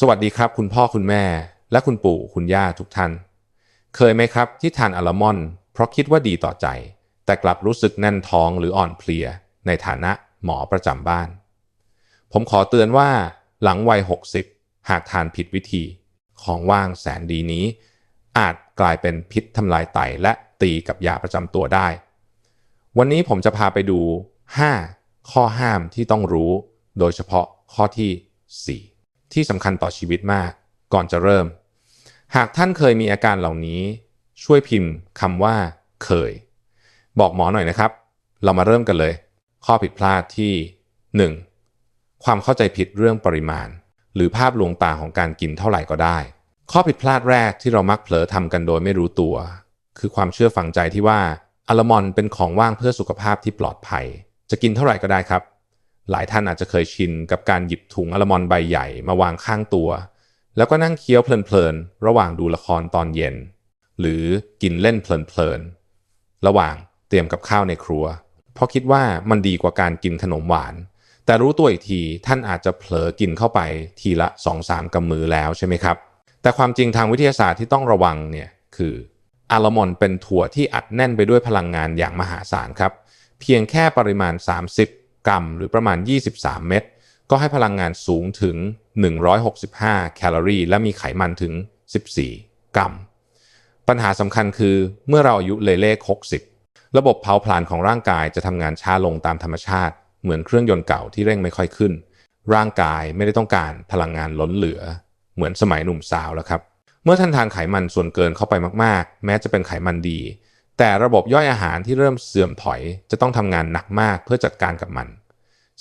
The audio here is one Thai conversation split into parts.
สวัสดีครับ คุณพ่อคุณแม่ และคุณปู่คุณย่าทุกท่าน เคยไหมครับที่ทานอัลมอนด์เพราะคิดว่าดีต่อใจ แต่กลับรู้สึกแน่นท้องหรืออ่อนเพลีย ในฐานะหมอประจำบ้าน ผมขอเตือนว่า หลังวัย 60 หากทานผิดวิธี ของว่างแสนดีนี้ อาจกลายเป็นพิษทำลายไตและตีกับยาประจำตัวได้ วันนี้ผมจะพาไปดู 5 ข้อห้ามที่ต้องรู้ โดยเฉพาะข้อที่ 4 ที่สำคัญต่อชีวิตมาก ก่อนจะเริ่ม หากท่านเคยมีอาการเหล่านี้ ช่วยพิมพ์คำว่า เคย บอกหมอหน่อยนะครับ เรามาเริ่มกันเลย ข้อผิดพลาดที่ 1. ความเข้าใจผิดเรื่องปริมาณ หรือภาพลวงตาของการกินเท่าไหร่ก็ได้ ข้อผิดพลาดแรกที่เรามักเผลอทำกันโดยไม่รู้ตัว คือความเชื่อฝังใจที่ว่าอัลมอนเป็นของว่างเพื่อสุขภาพที่ปลอดภัย จะกินเท่าไหร่ก็ได้ครับ หลายท่านอาจจะเคยชินกับการหยิบถุงอัลมอนใบใหญ่มาวางข้างตัว แล้วก็นั่งเคี้ยวเพลินๆ ระหว่างดูละครตอนเย็น หรือกินเล่นเพลินๆ ระหว่างเตรียมกับข้าวในครัว เพราะคิดว่ามันดีกว่าการกินขนมหวาน แต่รู้ตัวอีกทีท่านอาจจะเผลอกินเข้าไปทีละ 2-3กำมือแล้วใช่ไหมครับ แต่ความจริงทางวิทยาศาสตร์ที่ต้องระวังเนี่ยคืออัลมอนเป็นถั่วที่อัดแน่นไปด้วยพลังงานอย่างมหาศาลครับ เพียงแค่ปริมาณ 30 กรัม หรือประมาณ 23 เม็ดก็ให้พลังงานสูงถึง 165 แคลอรี่ และมีไขมันถึง 14 กรัม ปัญหาสำคัญคือเมื่อเราอายุเลยเลข 60 ระบบเผาผลาญของร่างกายจะทำงานช้าลงตามธรรมชาติ เหมือนเครื่องยนต์เก่าที่เร่งไม่ค่อยขึ้น ร่างกายไม่ได้ต้องการพลังงานล้นเหลือ เหมือนสมัยหนุ่มสาวแล้วครับ เมื่อท่านทานไขมันส่วนเกินเข้าไปมาก ๆ แม้จะเป็นไขมันดี แต่ระบบย่อยอาหารที่เริ่มเสื่อมถอย จะต้องทำงานหนักมากเพื่อจัดการกับมัน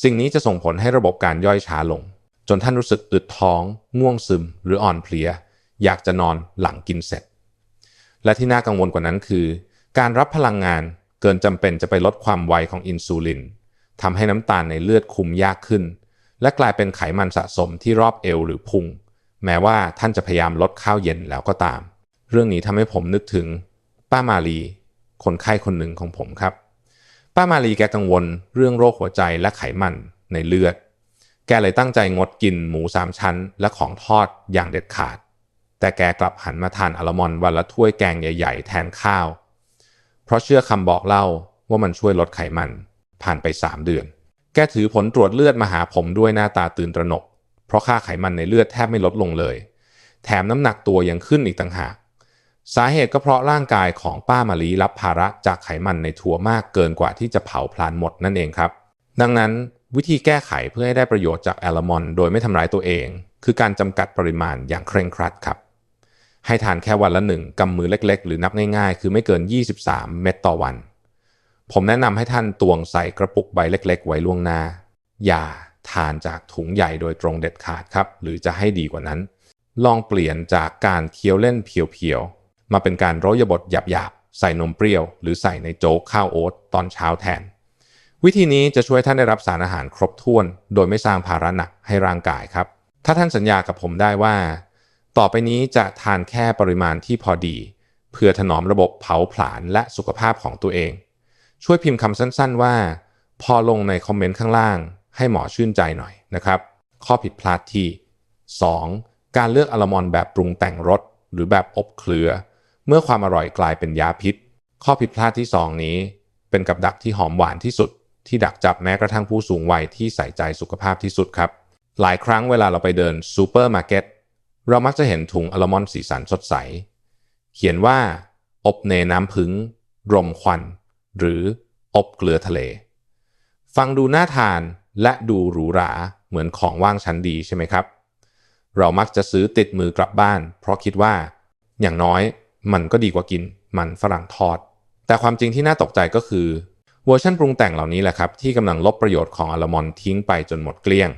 สิ่งนี้จะส่งผลให้ระบบการย่อยช้าลง จนท่านรู้สึกอึดท้อง ง่วงซึม หรืออ่อนเพลีย อยากจะนอนหลังกินเสร็จ และที่น่ากังวลกว่านั้นคือ การรับพลังงานเกินจำเป็นจะไปลดความไวของอินซูลินทำให้น้ำตาลในเลือดคุมยากขึ้น และกลายเป็นไขมันสะสมที่รอบเอวหรือพุงแม้ว่าท่านจะพยายามลดข้าวเย็นแล้วก็ตาม เรื่องนี้ทำให้ผมนึกถึงป้ามาลี คนไข้คนหนึ่งของผมครับ ป้ามาลีแกกังวลเรื่องโรคหัวใจและไขมันในเลือด แกเลยตั้งใจงดกินหมูสามชั้น และของทอดอย่างเด็ดขาด แต่แกกลับหันมาทานอัลมอนด์วันละถ้วยแกงใหญ่ๆ แทนข้าว เพราะเชื่อคำบอกเล่าว่ามันช่วยลดไขมัน ผ่านไป 3 เดือน แกถือผลตรวจเลือดมาหาผมด้วยหน้าตาตื่นตระหนก เพราะค่าไขมันในเลือดแทบไม่ลดลงเลย แถมน้ำหนักตัวยังขึ้นอีกต่างหาก สาเหตุก็เพราะร่างกายของป้ามาลีรับภาระจากไขมันในถั่วมากเกินกว่าที่จะเผาพลานหมดนั่นเองครับ ดังนั้นวิธีแก้ไขเพื่อให้ได้ประโยชน์จากแอลมอนโดยไม่ทำร้ายตัวเอง คือการจำกัดปริมาณอย่างเคร่งครัดครับ ให้ทานแค่วันละหนึ่งกำมือเล็กๆ หรือนับง่ายๆ คือไม่เกิน 23 เม็ดต่อวัน ผมแนะนำให้ท่านตวงใส่กระปุกใบเล็ก ๆ ไว้ล่วงหน้า อย่าทานจากถุงใหญ่โดยตรงเด็ดขาดครับ หรือจะให้ดีกว่านั้น ลองเปลี่ยนจากการเคี้ยวเล่นเพียวๆ มาเป็นการโรยบดหยาบๆ ใส่นมเปรี้ยว หรือใส่ในโจ๊กข้าวโอ๊ตตอนเช้าแทน วิธีนี้จะช่วยท่านได้รับสารอาหารครบถ้วน โดยไม่สร้างภาระหนักให้ร่างกายครับ ถ้าท่านสัญญากับผมได้ว่า ต่อไปนี้จะทานแค่ปริมาณที่พอดี เพื่อถนอมระบบเผาผลาญและสุขภาพของตัวเอง ช่วยพิมพ์คำสั้นๆ ว่า พอลงในคอมเมนต์ข้างล่าง ให้หมอชื่นใจหน่อยนะครับ ข้อผิดพลาดที่ 2. การเลือกอัลมอนด์แบบปรุงแต่งรสหรือแบบอบเคลือ เมื่อความอร่อยกลายเป็นยาพิษ ข้อผิดพลาดที่ 2 นี้ เป็นกับดักที่หอมหวานที่สุด ที่ดักจับแม้กระทั่งผู้สูงวัยที่ใส่ใจสุขภาพที่สุดครับ หลายครั้งเวลาเราไปเดินซูเปอร์มาร์เก็ตเรามักจะเห็นถุงอัลมอนด์สีสันสดใส เขียนว่า อบเนน้ำพึ่งรมควัน หรืออบเกลือทะเล ฟังดูน่าทานและดูหรูหราเหมือนของว่างชั้นดีใช่ไหมครับ เรามักจะซื้อติดมือกลับบ้าน เพราะคิดว่า อย่างน้อย มันก็ดีกว่ากินมันฝรั่งทอด แต่ความจริงที่น่าตกใจก็คือเวอร์ชันปรุงแต่งเหล่านี้แหละครับ ที่กำลังลบประโยชน์ของอัลมอนด์ทิ้งไปจนหมดเกลี้ยง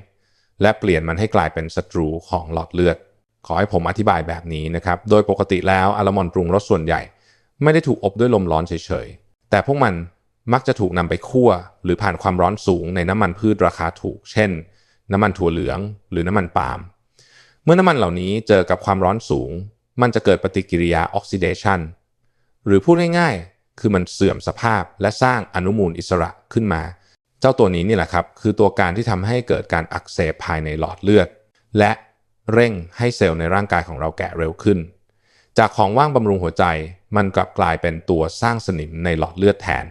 และเปลี่ยนมันให้กลายเป็นศัตรูของหลอดเลือด ขอให้ผมอธิบายแบบนี้นะครับ โดยปกติแล้วอัลมอนด์ปรุงรสส่วนใหญ่ ไม่ได้ถูกอบด้วยลมร้อนเฉยๆ แต่พวกมันมักจะถูกนำไปคั่ว หรือผ่านความร้อนสูงในน้ำมันพืชราคาถูก เช่น น้ำมันถั่วเหลือง หรือน้ำมันปาล์มเมื่อน้ำมันเหล่านี้เจอกับความร้อนสูง มันจะเกิดปฏิกิริยาออกซิเดชันหรือพูดง่ายๆ คือมันเสื่อมสภาพและสร้างอนุมูลอิสระขึ้นมา เจ้าตัวนี้นี่แหละครับ คือตัวการที่ทำให้เกิดการอักเสบภายในหลอดเลือด และเร่งให้เซลล์ในร่างกายของเราแก่เร็วขึ้น จากของว่างบำรุงหัวใจ มันกลับกลายเป็นตัวสร้างสนิมในหลอดเลือดแทน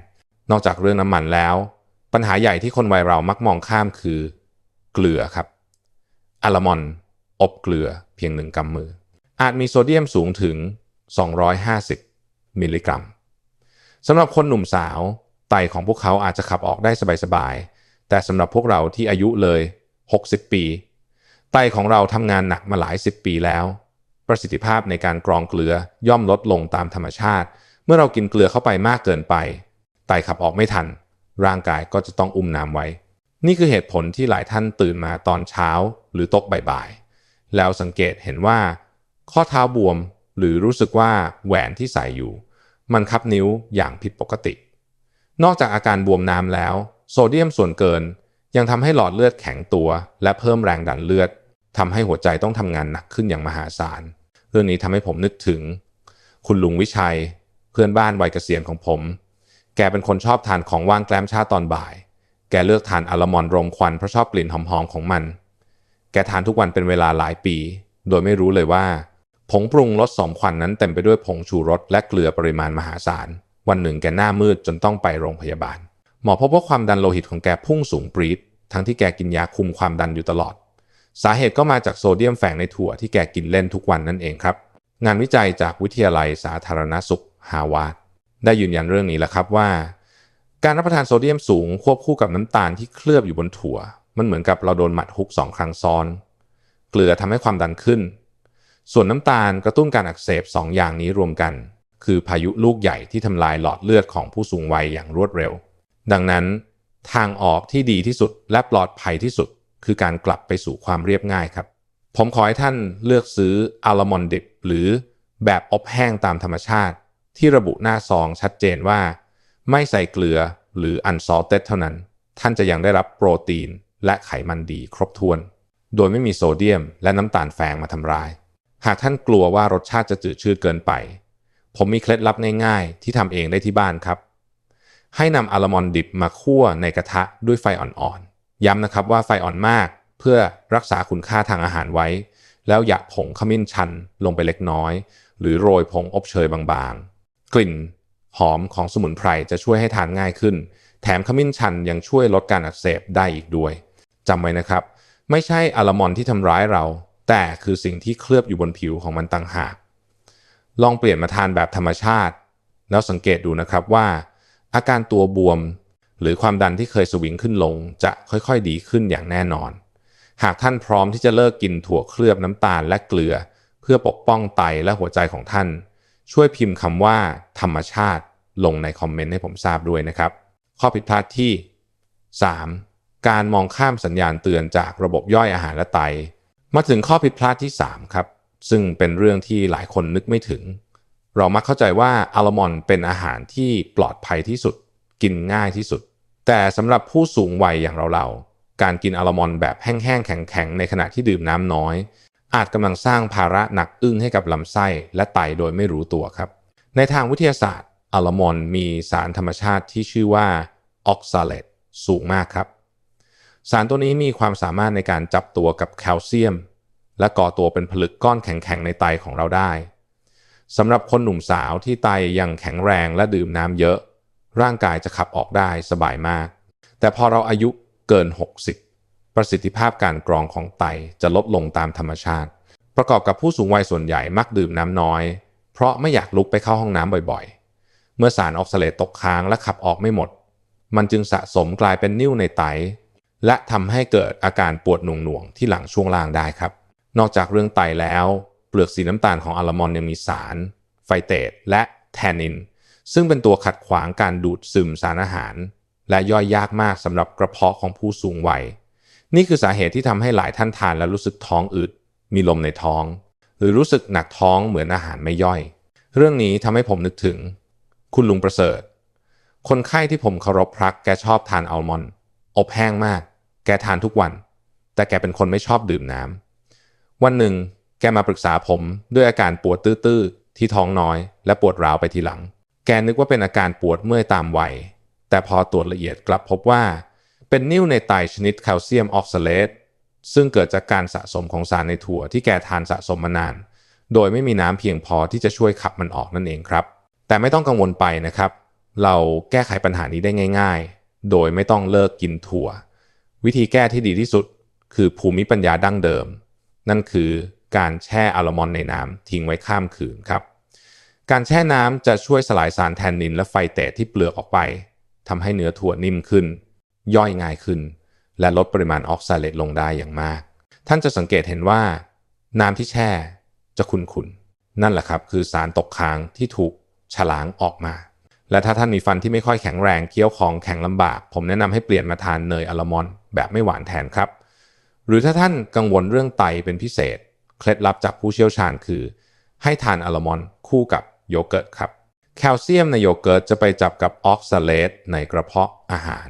นอกจากเรื่องน้ำมันแล้ว ปัญหาใหญ่ที่คนวัยเรามักมองข้ามคือ เกลือครับอะลามอน อบเกลือเพียงหนึ่งกำมือ อาจมีโซเดียมสูงถึง 250 มิลลิกรัมสำหรับคนหนุ่มสาวไตของพวกเขาอาจจะขับออกได้สบายๆ แต่สำหรับพวกเราที่อายุเลย 60 ปี ไตของเราทำงานหนักมาหลายสิบปีแล้ว ประสิทธิภาพในการกรองเกลือย่อมลดลงตามธรรมชาติ เมื่อเรากินเกลือเข้าไปมากเกินไป ไตขับออกไม่ทัน ร่างกายก็จะต้องอุ้มน้ำไว้ นี่คือเหตุผลที่หลายท่านตื่นมาตอนเช้าหรือตกบ่ายๆ แล้วสังเกตเห็นว่า ข้อเท้าบวมหรือรู้สึกว่าแหวนที่ใส่อยู่ มันคับนิ้วอย่างผิดปกติ นอกจากอาการบวมน้ำแล้ว โซเดียมส่วนเกินยังทำให้หลอดเลือดแข็งตัว และเพิ่มแรงดันเลือดทำให้หัวใจต้องทำงานหนักขึ้นอย่างมหาศาล เรื่องนี้ทำให้ผมนึกถึง คุณลุงวิชัย เพื่อนบ้านวัยเกษียณของผม แกเป็นคนชอบทานของว่างแกล้มชาตอนบ่าย แกเลือกทานอัลมอนด์รมควันเพราะชอบกลิ่นหอมๆของมัน แกทานทุกวันเป็นเวลาหลายปี โดยไม่รู้เลยว่า ผงปรุงรสสมควันนั้นเต็มไปด้วยผงชูรสและเกลือปริมาณมหาศาล วันหนึ่งแกหน้ามืดจนต้องไปโรงพยาบาล หมอพบว่าความดันโลหิตของแกพุ่งสูงปรี๊ดทั้งที่แกกินยาคุมความดันอยู่ตลอด สาเหตุก็มาจากโซเดียมแฝงในถั่วที่แกกินเล่นทุกวันนั่นเองครับ งานวิจัยจากวิทยาลัยสาธารณสุขฮาวาดได้ยืนยันเรื่องนี้แล้วครับว่า การรับประทานโซเดียมสูงควบคู่กับน้ำตาลที่เคลือบอยู่บนถั่ว มันเหมือนกับเราโดนหมัดฮุกสองครั้งซ้อน เกลือทำให้ความดันขึ้น ส่วนน้ำตาลกระตุ้นการอักเสบสองอย่างนี้รวมกัน คือพายุลูกใหญ่ที่ทำลายหลอดเลือดของผู้สูงวัยอย่างรวดเร็ว ดังนั้น ทางออกที่ดีที่สุดและปลอดภัยที่สุด คือการกลับไปสู่ความเรียบง่ายครับ ผมขอให้ท่านเลือกซื้ออัลมอนดิบหรือแบบอบแห้งตามธรรมชาติ ที่ระบุหน้าซองชัดเจนว่า ไม่ใส่เกลือหรือ unsalted เท่านั้น ท่านจะยังได้รับโปรตีนและไขมันดีครบถ้วน โดยไม่มีโซเดียมและน้ำตาลแฝงมาทำร้าย หากท่านกลัวว่ารสชาติจะจืดชืดเกินไป ผมมีเคล็ดลับง่ายๆที่ทำเองได้ที่บ้านครับ ให้นำอัลมอนด์ดิบมาคั่วในกระทะด้วยไฟอ่อนๆ ย้ำนะครับว่าไฟอ่อนมากเพื่อรักษาคุณค่าทางอาหารไว้ แล้วหยะผงขมิ้นชันลงไปเล็กน้อย หรือโรยผงอบเชยบางๆ กลิ่นหอมของสมุนไพรจะช่วยให้ทานง่ายขึ้น แถมขมิ้นชันยังช่วยลดการอักเสบได้อีกด้วยจำไว้นะครับ ไม่ใช่อัลมอนด์ที่ทำร้ายเรา แต่คือสิ่งที่เคลือบอยู่บนผิวของมันต่างหาก ลองเปลี่ยนมาทานแบบธรรมชาติ แล้วสังเกตดูนะครับว่า อาการตัวบวม หรือความดันที่เคยสวิงขึ้นลงจะค่อยๆดีขึ้นอย่างแน่นอน หากท่านพร้อมที่จะเลิกกินถั่วเคลือบน้ำตาลและเกลือ เพื่อปกป้องไตและหัวใจของท่าน ช่วยพิมพ์คำว่า ธรรมชาติลงในคอมเมนต์ให้ผมทราบด้วยนะครับ ข้อผิดพลาดที่ 3. การมองข้ามสัญญาณเตือนจากระบบย่อยอาหารและไต มาถึงข้อผิดพลาดที่ 3 ครับ ซึ่งเป็นเรื่องที่หลายคนนึกไม่ถึง เรามักเข้าใจว่าอัลมอนเป็นอาหารที่ปลอดภัยที่สุด กินง่ายที่สุด แต่สำหรับผู้สูงวัยอย่างเราๆการกินอัลมอนแบบแห้งๆแข็งๆในขณะที่ดื่มน้ำน้อย อาจกำลังสร้างภาระหนักอึ้งให้กับลำไส้และไตโดยไม่รู้ตัวครับ ในทางวิทยาศาสตร์อัลมอนมีสารธรรมชาติที่ชื่อว่าออกซาเลตสูงมากครับ สารตัวนี้มีความสามารถในการจับตัวกับแคลเซียม และก่อตัวเป็นผลึกก้อนแข็งๆในไตของเราได้สำหรับคนหนุ่มสาวที่ไตยังแข็งแรงและดื่มน้ำเยอะ ร่างกายจะขับออกได้สบายมาก แต่พอเราอายุเกิน 60 ประสิทธิภาพการกรองของไตจะลดลงตามธรรมชาติ ประกอบกับผู้สูงวัยส่วนใหญ่มักดื่มน้ำน้อย เพราะไม่อยากลุกไปเข้าห้องน้ำบ่อยๆ เมื่อสารออกซาเลตตกค้างและขับออกไม่หมด มันจึงสะสมกลายเป็นนิ่วในไต และทำให้เกิดอาการปวดหน่วงๆที่หลังช่วงล่างได้ครับ นอกจากเรื่องไตแล้ว เปลือกสีน้ำตาลของอัลมอนด์ยังมีสาร ไฟเตตและแทนนิน ซึ่งเป็นตัวขัดขวางการดูดซึมสารอาหาร และย่อยยากมากสำหรับกระเพาะของผู้สูงวัย นี่คือสาเหตุที่ทำให้หลายท่านทานแล้วรู้สึกท้องอืดมีลมในท้อง หรือรู้สึกหนักท้องเหมือนอาหารไม่ย่อย เรื่องนี้ทำให้ผมนึกถึง คุณลุงประเสริฐ คนไข้ที่ผมเคารพรักแกชอบทานอัลมอนด์อบแห้งมาก แกทานทุกวัน แต่แกเป็นคนไม่ชอบดื่มน้ำ วันหนึ่งแกมาปรึกษาผมด้วยอาการปวดตื้อๆที่ท้องน้อย และปวดร้าวไปทีหลัง แกนึกว่าเป็นอาการปวดเมื่อยตามวัย แต่พอตรวจละเอียดกลับพบว่า เป็นนิ่วในไตชนิดแคลเซียมออกซาเลตซึ่งเกิดจากการสะสมของสารในถั่วที่แกทานสะสมมานาน โดยไม่มีน้ำเพียงพอที่จะช่วยขับมันออกนั่นเองครับ แต่ไม่ต้องกังวลไปนะครับ เราแก้ไขปัญหานี้ได้ง่าย ๆ โดยไม่ต้องเลิกกินถั่ว วิธีแก้ที่ดีที่สุด คือภูมิปัญญาดั้งเดิม นั่นคือการแช่อัลมอนด์ในน้ำทิ้งไว้ข้ามคืนครับ การแช่น้ำจะช่วยสลายสารแทนนินและไฟเตสที่เปลือกออกไปทำให้เนื้อถั่วนิ่มขึ้น ย่อยง่ายขึ้น และลดปริมาณออกซาเลตลงได้อย่างมาก ท่านจะสังเกตเห็นว่า น้ำที่แช่จะขุ่นๆนั่นแหละครับ คือสารตกค้างที่ถูกฉลางออกมา และถ้าท่านมีฟันที่ไม่ค่อยแข็งแรงเคี้ยวของแข็งลำบาก ผมแนะนำให้เปลี่ยนมาทานเนยอัลมอนด์แบบไม่หวานแทนครับ หรือถ้าท่านกังวลเรื่องไตเป็นพิเศษ เคล็ดลับจากผู้เชี่ยวชาญคือ ให้ทานอัลมอนด์คู่กับโยเกิร์ตครับ แคลเซียมในโยเกิร์ตจะไปจับกับออกซาเลตในกระเพาะอาหาร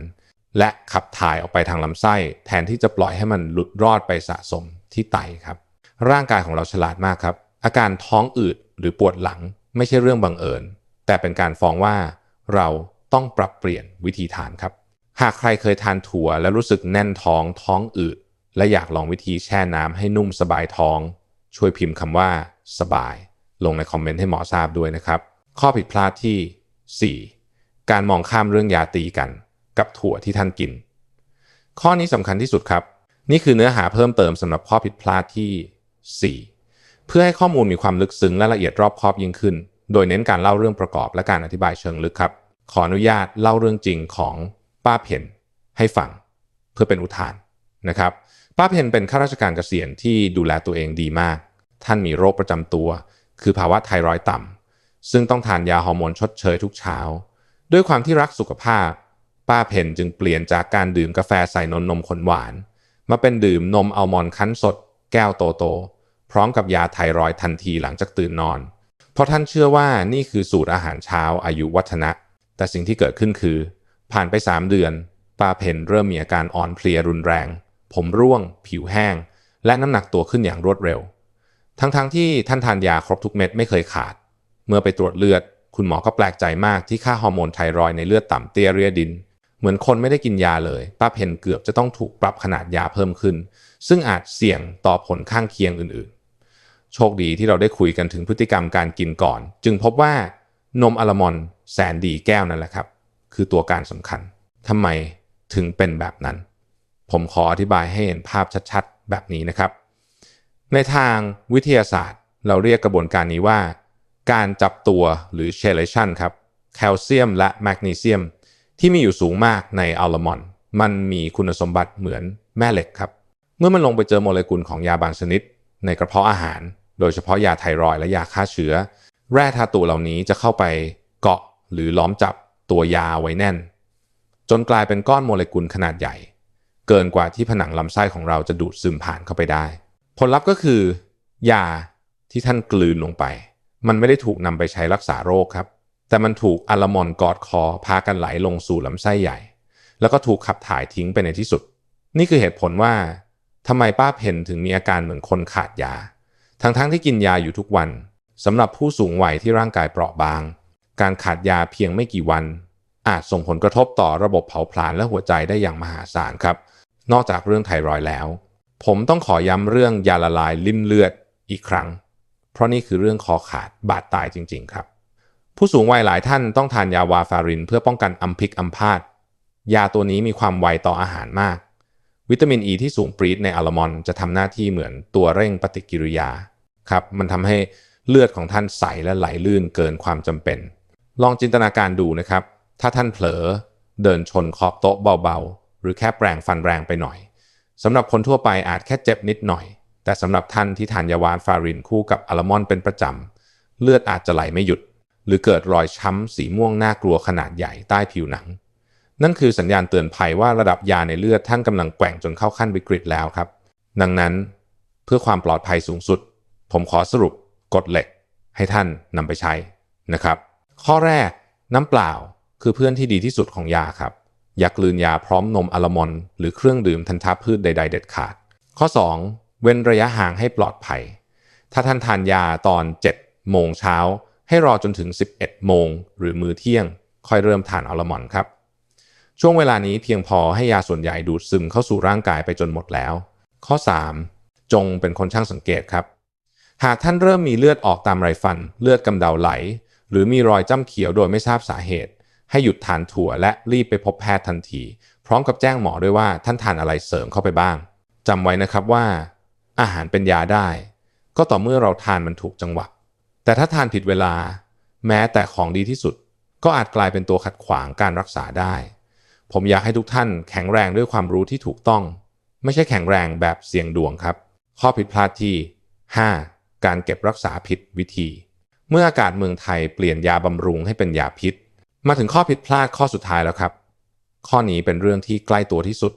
และขับถ่ายออกไปทางลำไส้ แทนที่จะปล่อยให้มันหลุดรอดไปสะสมที่ไตครับ ร่างกายของเราฉลาดมากครับ อาการท้องอืดหรือปวดหลังไม่ใช่เรื่องบังเอิญ แต่เป็นการฟ้องว่าเราต้องปรับเปลี่ยนวิธีทานครับ หากใครเคยทานถั่วและรู้สึกแน่นท้องท้องอืด และอยากลองวิธีแช่น้ำให้นุ่มสบายท้อง ช่วยพิมพ์คำว่า สบาย ลงในคอมเมนต์ให้หมอทราบด้วยนะครับ ข้อผิดพลาดที่ 4. การมองข้ามเรื่องยาตีกัน กับถั่วที่ท่านกิน ข้อนี้สำคัญที่สุดครับ นี่คือเนื้อหาเพิ่มเติมสำหรับข้อผิดพลาดที่ 4 เพื่อให้ข้อมูลมีความลึกซึ้งและละเอียดรอบคอบยิ่งขึ้น โดยเน้นการเล่าเรื่องประกอบและการอธิบายเชิงลึกครับ ขออนุญาตเล่าเรื่องจริงของป้าเพนให้ฟัง เพื่อเป็นอุทาน นะครับป้าเพนเป็นข้าราชการเกษียณที่ดูแลตัวเองดีมาก ท่านมีโรคประจำตัว คือภาวะไทรอยด์ต่ำซึ่งต้องทานยาฮอร์โมนชดเชยทุกเช้า ด้วยความที่รักสุขภาพ ป้าเพนจึงเปลี่ยนจากการดื่มกาแฟใส่นมนมข้นหวาน มาเป็นดื่มนมอัลมอนด์คั้นสด แก้วโตๆพร้อมกับยาไทรอยด์ทันทีหลังจากตื่นนอน เพราะท่านเชื่อว่านี่คือสูตรอาหารเช้าอายุวัฒนะ แต่สิ่งที่เกิดขึ้นคือ ผ่านไป 3 เดือน ป้าเพนเริ่มมีอาการอ่อนเพลียรุนแรง ผมร่วง ผิวแห้ง และน้ำหนักตัวขึ้นอย่างรวดเร็ว ทั้งๆทที่ท่านทานยาครบทุกเม็ดไม่เคยขาด เมื่อไปตรวจเลือด คุณหมอก็แปลกใจมากที่ค่าฮอร์โมนไทรอยในเลือดต่ำเตียเรียดิน เหมือนคนไม่ได้กินยาเลย ป้าเพนเกือบจะต้องถูกปรับขนาดยาเพิ่มขึ้น ซึ่งอาจเสี่ยงต่อผลข้างเคียงอื่นๆ โชคดีที่เราได้คุยกันถึงพฤติกรรมการกินก่อน จึงพบว่านมอัลมอนแสนดีแก้วนั่นแหละครับ คือตัวการสำคัญทำไมถึงเป็นแบบนั้น ผมขออธิบายให้เห็นภาพชัดๆ แบบนี้นะครับ ในทางวิทยาศาสตร์ เราเรียกกระบวนการนี้ว่า การจับตัวหรือ chelation ครับแคลเซียมและแมกนีเซียม ที่มีอยู่สูงมากในอัลมอนด์มันมีคุณสมบัติเหมือนแม่เหล็กครับ เมื่อมันลงไปเจอโมเลกุลของยาบางชนิด ในกระเพาะอาหาร โดยเฉพาะยาไทรอยและยาฆ่าเชื้อ แร่ธาตุเหล่านี้จะเข้าไปเกาะหรือล้อมจับตัวยาไว้แน่น จนกลายเป็นก้อนโมเลกุลขนาดใหญ่ เกินกว่าที่ผนังลำไส้ของเราจะดูดซึมผ่านเข้าไปได้ ผลลัพธ์ก็คือยาที่ท่านกลืนลงไป มันไม่ได้ถูกนำไปใช้รักษาโรคครับ แต่มันถูกอะลามอนกอดคอ พากันไหลลงสู่ลำไส้ใหญ่ แล้วก็ถูกขับถ่ายทิ้งไปในที่สุด นี่คือเหตุผลว่าทำไมป้าเพนถึงมีอาการเหมือนคนขาดยา ทั้งๆทที่กินยาอยู่ทุกวันสำหรับผู้สูงวัยที่ร่างกายเปราะบาง การขาดยาเพียงไม่กี่วัน อาจส่งผลกระทบต่อระบบเผาผลาญและหัวใจได้อย่างมหาศาลครับ นอกจากเรื่องไทรอยแล้ว ผมต้องขอย้ำเรื่องยาละลายลิ่มเลือดอีกครั้ง เพราะนี่คือเรื่องคอขาดบาดตายจริง ๆ ครับ ผู้สูงวัยหลายท่านต้องทานยาวาฟาริน เพื่อป้องกันอัมพิกอัมพาตยาตัวนี้มีความไวต่ออาหารมาก วิตามินอ e ีที่สูงปรีดในอัลมอนจะทำหน้าที่เหมือนตัวเร่งปฏิกิริยาครับมันทำให้เลือดของท่านใสและไหลลื่นเกินความจำเป็น ลองจินตนาการดูนะครับ ถ้าท่านเผลอเดินชนขอบโต๊ะเบา หรือแค่แปรงฟันแรงไปหน่อยสำหรับคนทั่วไปอาจแค่เจ็บนิดหน่อย แต่สำหรับท่านที่ทานยาวานฟารินคู่กับอัลมอนเป็นประจำ เลือดอาจจะไหลไม่หยุด หรือเกิดรอยช้ำสีม่วงน่ากลัวขนาดใหญ่ใต้ผิวหนัง นั่นคือสัญญาณเตือนภัยว่าระดับยาในเลือดท่านกำลังแกว่งจนเข้าขั้นวิกฤตแล้วครับ ดังนั้นเพื่อความปลอดภัยสูงสุด ผมขอสรุปกฎเหล็ก ให้ท่านนำไปใช้นะครับ ข้อแรกน้ำเปล่าคือเพื่อนที่ดีที่สุดของยาครับ อย่ากลืนยาพร้อมนมอัลมอนหรือเครื่องดื่มธัญพืชใด ๆ เด็ดขาด ข้อ 2. เว้นระยะห่างให้ปลอดภัย ถ้าท่านทานยาตอน 7 โมงเช้า ให้รอจนถึง 11 โมง หรือมื้อเที่ยง ค่อยเริ่มทานอัลมอนครับ ช่วงเวลานี้เพียงพอให้ยาส่วนใหญ่ดูดซึมเข้าสู่ร่างกายไปจนหมดแล้ว ข้อ 3. จงเป็นคนช่างสังเกตครับ หากท่านเริ่มมีเลือดออกตามไรฟัน เลือดกำเดาไหล หรือมีรอยจ้ำเขียวโดยไม่ทราบสาเหตุ ให้หยุดทานถั่วและรีบไปพบแพทย์ทันที พร้อมกับแจ้งหมอด้วยว่าท่านทานอะไรเสริมเข้าไปบ้างจำไว้นะครับว่า อาหารเป็นยาได้ ก็ต่อเมื่อเราทานมันถูกจังหวะ แต่ถ้าทานผิดเวลา แม้แต่ของดีที่สุด ก็อาจกลายเป็นตัวขัดขวางการรักษาได้ ผมอยากให้ทุกท่านแข็งแรงด้วยความรู้ที่ถูกต้อง ไม่ใช่แข็งแรงแบบเสี่ยงดวงครับ ข้อผิดพลาดที่ 5. การเก็บรักษาผิดวิธี เมื่ออากาศเมืองไทยเปลี่ยนยาบำรุงให้เป็นยาพิษ มาถึงข้อผิดพลาดข้อสุดท้ายแล้วครับ ข้อนี้เป็นเรื่องที่ใกล้ตัวที่สุด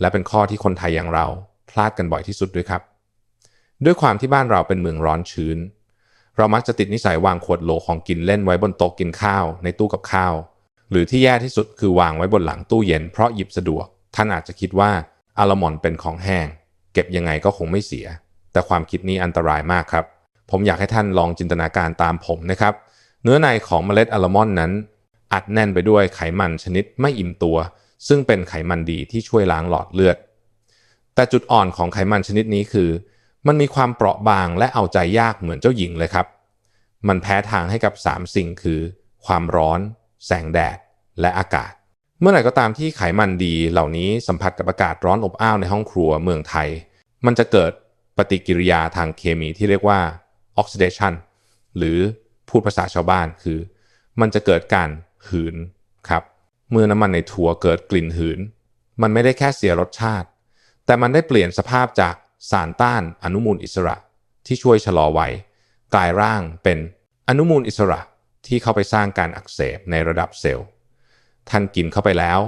และเป็นข้อที่คนไทยอย่างเราพลาดกันบ่อยที่สุดด้วยครับ ด้วยความที่บ้านเราเป็นเมืองร้อนชื้น เรามักจะติดนิสัยวางขวดโหลของกินเล่นไว้บนโต๊ะกินข้าว ในตู้กับข้าว หรือที่แย่ที่สุดคือวางไว้บนหลังตู้เย็นเพราะหยิบสะดวก ท่านอาจจะคิดว่าอลมอนเป็นของแห้ง เก็บยังไงก็คงไม่เสีย แต่ความคิดนี้อันตรายมากครับ ผมอยากให้ท่านลองจินตนาการตามผมนะครับ เนื้อในของเมล็ดอะลมอนนั้น อัดแน่นไปด้วยไขมันชนิดไม่อิ่มตัว ซึ่งเป็นไขมันดีที่ช่วยล้างหลอดเลือด แต่จุดอ่อนของไขมันชนิดนี้คือ มันมีความเปราะบางและเอาใจยากเหมือนเจ้าหญิงเลยครับ มันแพ้ทางให้กับ 3 สิ่งคือ ความร้อน แสงแดด และอากาศ เมื่อไหร่ก็ตามที่ไขมันดีเหล่านี้สัมผัสกับอากาศร้อนอบอ้าวในห้องครัวเมืองไทย มันจะเกิดปฏิกิริยาทางเคมีที่เรียกว่า oxidation หรือพูดภาษาชาวบ้านคือ มันจะเกิดการ หืนครับ เมื่อน้ำมันในถั่วเกิดกลิ่นหืน มันไม่ได้แค่เสียรสชาติ แต่มันได้เปลี่ยนสภาพจากสารต้านอนุมูลอิสระที่ช่วยชะลอวัยกลายร่างเป็นอนุมูลอิสระที่เข้าไปสร้างการอักเสบในระดับเซลล์ ท่านกินเข้าไปแล้ว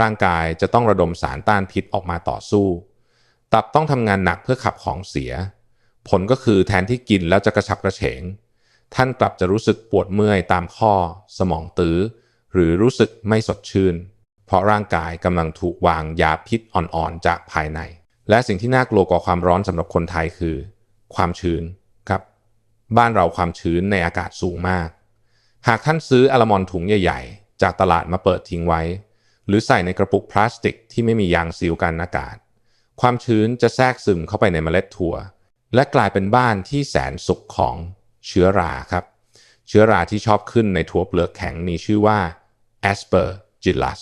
ร่างกายจะต้องระดมสารต้านพิษออกมาต่อสู้ ตับต้องทำงานหนักเพื่อขับของเสีย ผลก็คือแทนที่กินแล้วจะกระฉับกระเฉง ท่านกลับจะรู้สึกปวดเมื่อยตามข้อ สมองตื้อ หรือรู้สึกไม่สดชื่น เพราะร่างกายกำลังถูกวางยาพิษอ่อนๆจากภายใน และสิ่งที่น่ากลัวกว่าความร้อนสำหรับคนไทยคือ ความชื้นครับ บ้านเราความชื้นในอากาศสูงมาก หากท่านซื้ออะลมอนถุงใหญ่ ๆ จากตลาดมาเปิดทิ้งไว้ หรือใส่ในกระปุกพลาสติกที่ไม่มียางซีลกันอากาศ ความชื้นจะแทรกซึมเข้าไปในเมล็ดถั่ว และกลายเป็นบ้านที่แสนสุขของ เชื้อราครับ เชื้อราที่ชอบขึ้นในถั่วเปลือกแข็งมีชื่อว่า aspergillus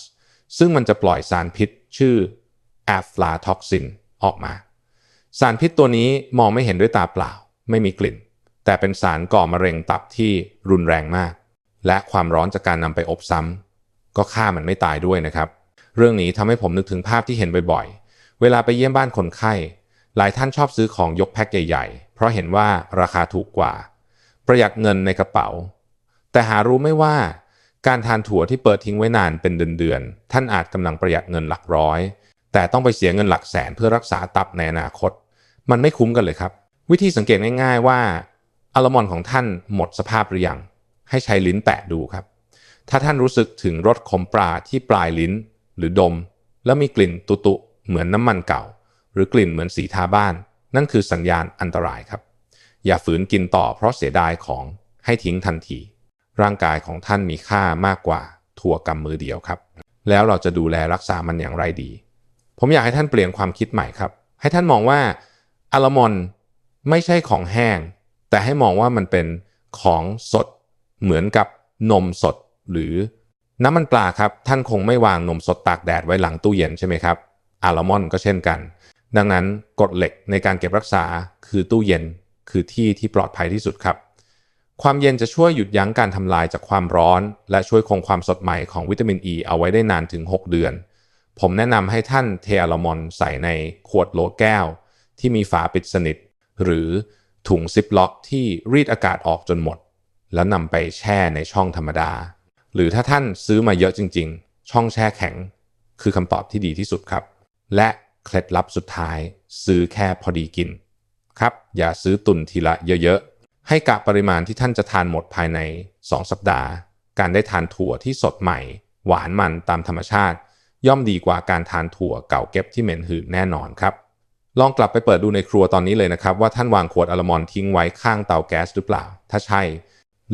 ซึ่งมันจะปล่อยสารพิษชื่อ aflatoxin ออกมา สารพิษตัวนี้มองไม่เห็นด้วยตาเปล่า ไม่มีกลิ่น แต่เป็นสารก่อมะเร็งตับที่รุนแรงมาก และความร้อนจากการนำไปอบซ้ำก็ฆ่ามันไม่ตายด้วยนะครับ เรื่องนี้ทำให้ผมนึกถึงภาพที่เห็นบ่อยๆ เวลาไปเยี่ยมบ้านคนไข้ หลายท่านชอบซื้อของยกแพ็คใหญ่ๆ เพราะเห็นว่าราคาถูกกว่า ประหยัดเงินในกระเป๋า แต่หารู้ไม่ว่าการทานถั่วที่เปิดทิ้งไว้นานเป็นเดือนๆ ท่านอาจกำลังประหยัดเงินหลักร้อย แต่ต้องไปเสียเงินหลักแสนเพื่อรักษาตับในอนาคต มันไม่คุ้มกันเลยครับ วิธีสังเกตง่ายๆว่าอะลมอนของท่านหมดสภาพหรือยัง ให้ใช้ลิ้นแตะดูครับ ถ้าท่านรู้สึกถึงรสขมปลาที่ปลายลิ้น หรือดม แล้วมีกลิ่นตุๆเหมือนน้ำมันเก่า หรือกลิ่นเหมือนสีทาบ้าน นั่นคือสัญญาณอันตรายครับ อย่าฝืนกินต่อเพราะเสียดายของให้ทิ้งทันที ร่างกายของท่านมีค่ามากกว่าถั่วกำมือเดียวครับ แล้วเราจะดูแลรักษามันอย่างไรดี ผมอยากให้ท่านเปลี่ยนความคิดใหม่ครับ ให้ท่านมองว่าอะลมอนไม่ใช่ของแห้ง แต่ให้มองว่ามันเป็นของสด เหมือนกับนมสดหรือน้ำมันปลาครับ ท่านคงไม่วางนมสดตากแดดไว้หลังตู้เย็นใช่ไหมครับอะลมอนก็เช่นกัน ดังนั้นกฎเหล็กในการเก็บรักษาคือตู้เย็น คือที่ที่ปลอดภัยที่สุดครับ ความเย็นจะช่วยหยุดยั้งการทำลายจากความร้อน และช่วยคงความสดใหม่ของวิตามินอ e ีเอาไว้ได้นานถึง 6 เดือน ผมแนะนำให้ท่านเทอะลมอนใส่ในขวดโหลแก้ว ที่มีฝาปิดสนิท หรือถุงซิปล็อกที่รีดอากาศออกจนหมด แล้วนำไปแช่ในช่องธรรมดา หรือถ้าท่านซื้อมาเยอะจริง ๆ ช่องแช่แข็ง คือคำตอบที่ดีที่สุดครับ และเคล็ดลับสุดท้าย ซื้อแค่พอดีกิน ครับ อย่าซื้อตุนทีละเยอะๆ ให้กะปริมาณที่ท่านจะทานหมดภายใน 2 สัปดาห์ การได้ทานถั่วที่สดใหม่ หวานมันตามธรรมชาติ ย่อมดีกว่าการทานถั่วเก่าเก็บที่เหม็นหืนแน่นอนครับ ลองกลับไปเปิดดูในครัวตอนนี้เลยนะครับ ว่าท่านวางขวดอะลามอนทิ้งไว้ข้างเตาแก๊สหรือเปล่า ถ้าใช่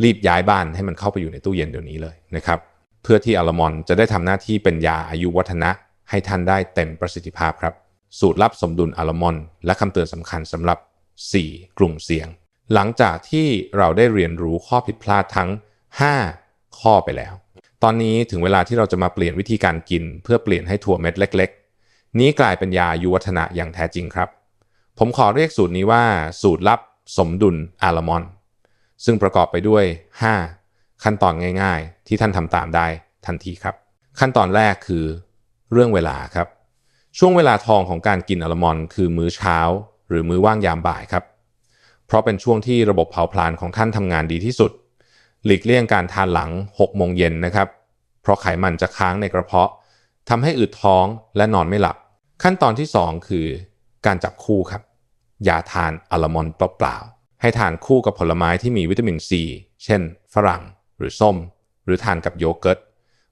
รีบย้ายบ้านให้มันเข้าไปอยู่ในตู้เย็นเดี๋ยวนี้เลยนะครับเพื่อที่อะลามอนจะได้ทำหน้าที่เป็นยาอายุวัฒนะ ให้ท่านได้เต็มประสิทธิภาพครับ สูตรลับสมดุลอะลมอน และคำเตือนสำคัญสำหรับ 4 กลุ่มเสี่ยง หลังจากที่เราได้เรียนรู้ข้อผิดพลาดทั้ง 5 ข้อไปแล้ว ตอนนี้ถึงเวลาที่เราจะมาเปลี่ยนวิธีการกิน เพื่อเปลี่ยนให้ถั่วเม็ดเล็ก ๆ นี้กลายเป็นยายุวัฒนะอย่างแท้จริงครับ ผมขอเรียกสูตรนี้ว่า สูตรลับสมดุลอะลมอน ซึ่งประกอบไปด้วย 5 ขั้นตอนง่าย ๆ ที่ท่านทำตามได้ทันทีครับ ขั้นตอนแรกคือ เรื่องเวลาครับ ช่วงเวลาทองของการกินอะลมอนคือมื้อเช้า หรือมื้อว่างยามบ่ายครับ เพราะเป็นช่วงที่ระบบเผาผลาญของท่านทำงานดีที่สุด หลีกเลี่ยงการทานหลัง 6 โมงเย็นนะครับ เพราะไขมันจะค้างในกระเพาะทำให้อืดท้องและนอนไม่หลับ ขั้นตอนที่ 2 คือ การจับคู่ครับ อย่าทานอะลมอนด์เปล่าๆให้ทานคู่กับผลไม้ที่มีวิตามินซี เช่น ฝรั่ง หรือส้ม หรือทานกับโยเกิร์ต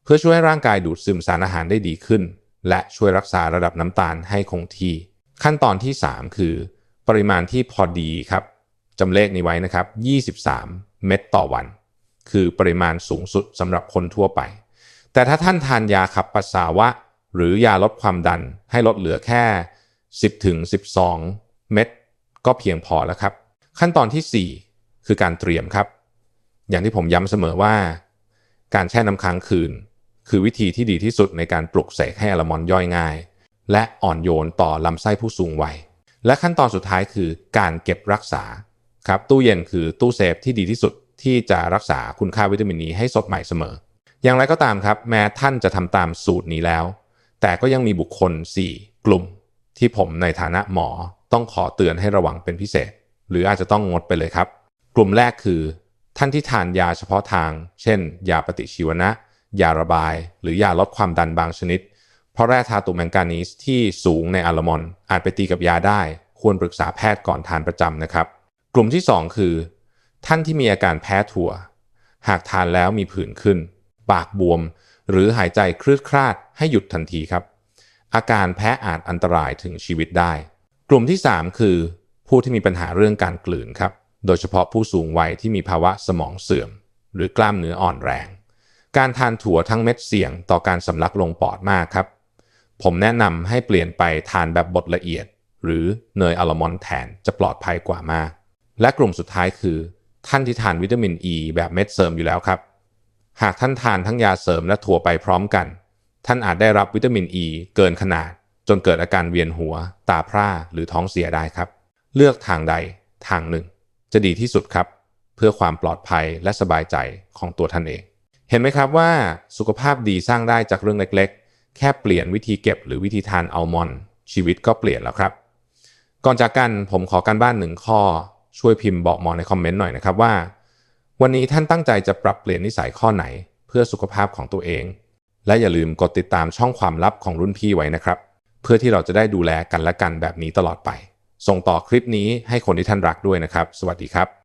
เพื่อช่วยให้ร่างกายดูดซึมสารอาหารได้ดีขึ้น และช่วยรักษาระดับน้ำตาลให้คงที่ ขั้นตอนที่ 3 คือ ปริมาณที่พอดีครับจำเลขนี้ไว้นะครับ 23 เม็ดต่อวัน คือปริมาณสูงสุดสำหรับคนทั่วไป แต่ถ้าท่านทานยาขับปัสสาวะ หรือยาลดความดันให้ลดเหลือแค่ 10ถึง12 เม็ดก็เพียงพอแล้วครับ ขั้นตอนทีสี่4 คือการเตรียมครับ อย่างที่ผมย้ำเสมอว่า การแช่น้ำค้างคืน คือวิธีที่ดีที่สุดในการปลุกเสกให้อลมอนย่อยง่าย และอ่อนโยนต่อลำไส้ผู้สูงวัย และขั้นตอนสุดท้ายคือการเก็บรักษาครับตู้เย็นคือตู้เซฟที่ดีที่สุดที่จะรักษาคุณค่าวิตามินนี้ให้สดใหม่เสมอ อย่างไรก็ตามครับ แม้ท่านจะทำตามสูตรนี้แล้ว แต่ก็ยังมีบุคคล 4 กลุ่ม ที่ผมในฐานะหมอต้องขอเตือนให้ระวังเป็นพิเศษ หรืออาจจะต้องงดไปเลยครับ กลุ่มแรกคือ ท่านที่ทานยาเฉพาะทาง เช่น ยาปฏิชีวนะ ยาระบาย หรือยาลดความดันบางชนิด ราะแร่ธาตุแมงกานีสที่สูงในอะลมอนอาจไปตีกับยาได้ ควรปรึกษาแพทย์ก่อนทานประจำนะครับ กลุ่มที่ 2 คือ ท่านที่มีอาการแพ้ถั่ว หากทานแล้วมีผื่นขึ้น ปากบวม หรือหายใจคลืดคลาดให้หยุดทันทีครับ อาการแพ้อาจอันตรายถึงชีวิตได้ กลุ่มที่ 3 คือ ผู้ที่มีปัญหาเรื่องการกลืนครับ โดยเฉพาะผู้สูงวัยที่มีภาวะสมองเสื่อม หรือกล้ามเนื้ออ่อนแรง การทานถั่วทั้งเม็ดเสี่ยงต่อการสำลักลงปอดมากครับ ผมแนะนำให้เปลี่ยนไปทานแบบบดละเอียด หรือเนยอะลมอนด์แทนจะปลอดภัยกว่ามาก และกลุ่มสุดท้ายคือ ท่านที่ทานวิตามินอ e ีแบบเม็ดเสริมอยู่แล้วครับ หากท่านทานทั้งยาเสริมและถั่วไปพร้อมกัน ท่านอาจได้รับวิตามินอ e ีเกินขนาด จนเกิดอาการเวียนหัว ตาพร่าหรือท้องเสียได้ครับ เลือกทางใดทางหนึ่ง จะดีที่สุดครับ เพื่อความปลอดภัยและสบายใจของตัวท่านเอง เห็นไหมครับว่าสุขภาพดีสร้างได้จากเรื่องเล็ก แค่เปลี่ยนวิธีเก็บหรือวิธีทานอัลมอนด์ชีวิตก็เปลี่ยนแล้วครับ ก่อนจากกันผมขอการบ้านหนึ่งข้อ ช่วยพิมพ์บอกหมอในคอมเมนต์หน่อยนะครับว่า วันนี้ท่านตั้งใจจะปรับเปลี่ยนนิสัยข้อไหน เพื่อสุขภาพของตัวเอง และอย่าลืมกดติดตามช่องความลับของรุ่นพี่ไว้นะครับ เพื่อที่เราจะได้ดูแลกันและกันแบบนี้ตลอดไป ส่งต่อคลิปนี้ให้คนที่ท่านรักด้วยนะครับ สวัสดีครับ